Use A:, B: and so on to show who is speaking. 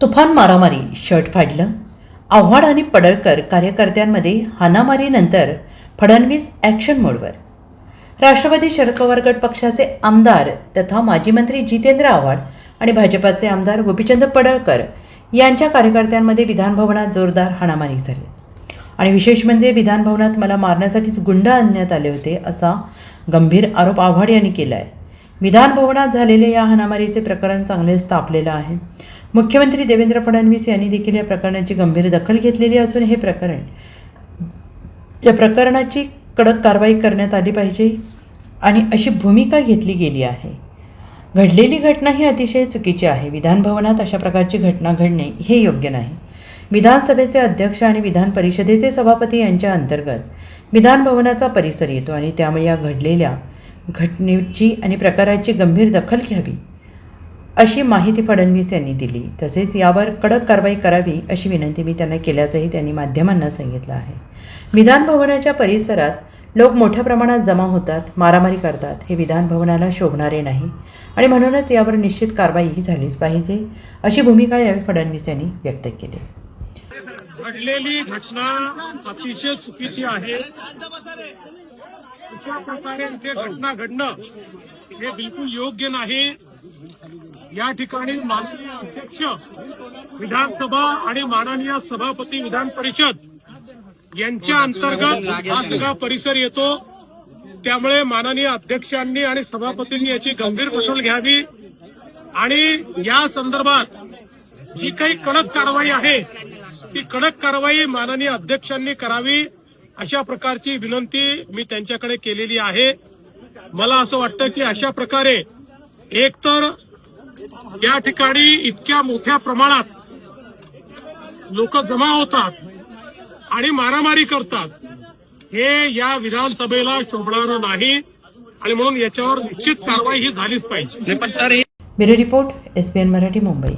A: तुफान मारामारी शर्ट फाडलं. आव्हाड आणि पडळकर कार्यकर्त्यांमध्ये हानामारीनंतर फडणवीस ॲक्शन मोडवर राष्ट्रवादी शरद पवार गट पक्षाचे आमदार तथा माजी मंत्री जितेंद्र आव्हाड आणि भाजपाचे आमदार गोपीचंद पडळकर यांच्या कार्यकर्त्यांमध्ये विधानभवनात जोरदार हाणामारी झाली. आणि विशेष म्हणजे विधानभवनात मला मारण्यासाठीच गुंड आणण्यात आले होते असा गंभीर आरोप आव्हाड यांनी केला आहे विधानभवनात झालेले या हाणामारीचे प्रकरण चांगलेच तापलेलं आहे. मुख्यमंत्री देवेंद्र फडणवीस यांनी देखील या प्रकरणाची गंभीर दखल घेतलेली असून हे प्रकरण या प्रकरणाची कडक कारवाई करण्यात आली पाहिजे आणि अशी भूमिका घेतली गेली आहे. घडलेली घटना ही अतिशय चुकीची आहे. विधानभवनात अशा प्रकारची घटना घडणे हे योग्य नाही. विधानसभेचे अध्यक्ष आणि विधान परिषदेचे सभापती यांच्या अंतर्गत विधानभवनाचा परिसर येतो आणि त्यामुळे या घडलेल्या घटनेची आणि प्रकाराची गंभीर दखल घ्यावी. अशी माहिती फडणवीस यांनी दिली. तसेच यावर कडक कारवाई करावी अशी विनंती मी त्यांना केल्याचंही त्यांनी माध्यमांना सांगितलं आहे. विधानभवनाच्या परिसरात लोक मोठ्या प्रमाणात जमा होतात मारामारी करतात. हे विधानभवनाला शोभणारे नाही आणि म्हणूनच यावर निश्चित कारवाई ही झालीच पाहिजे अशी भूमिका यावेळी फडणवीस यांनी व्यक्त केली.
B: घडलेली घटना अतिशय चुकीची आहे. अशा प्रकारे घटना घडणं हे बिलकुल योग्य नाही. या ठिकाणी माननीय अध्यक्ष विधानसभा आणि माननीय सभापती विधान परिषद यांच्या अंतर्गत हा सगळा परिसर येतो. त्यामुळे माननीय अध्यक्षांनी आणि सभापतींनी याची गंभीर दखल घ्यावी. आणि या संदर्भात जी काही कडक कारवाई आहे ती कडक कारवाई माननीय अध्यक्षांनी करावी अशा प्रकारची विनंती मी त्यांच्याकडे केलेली आहे. मला असं वाटतं की अशा प्रकारे एकतर या ठिकाणी इतक्या मोठ्या प्रमाणात लोक जमा होतात आणि मारामारी करतात. हे या विधानसभेला शोभणारं नाही आणि म्हणून याच्यावर निश्चित कारवाई ही झालीच पाहिजे.
A: Bureau report S P N Marathi Mumbai.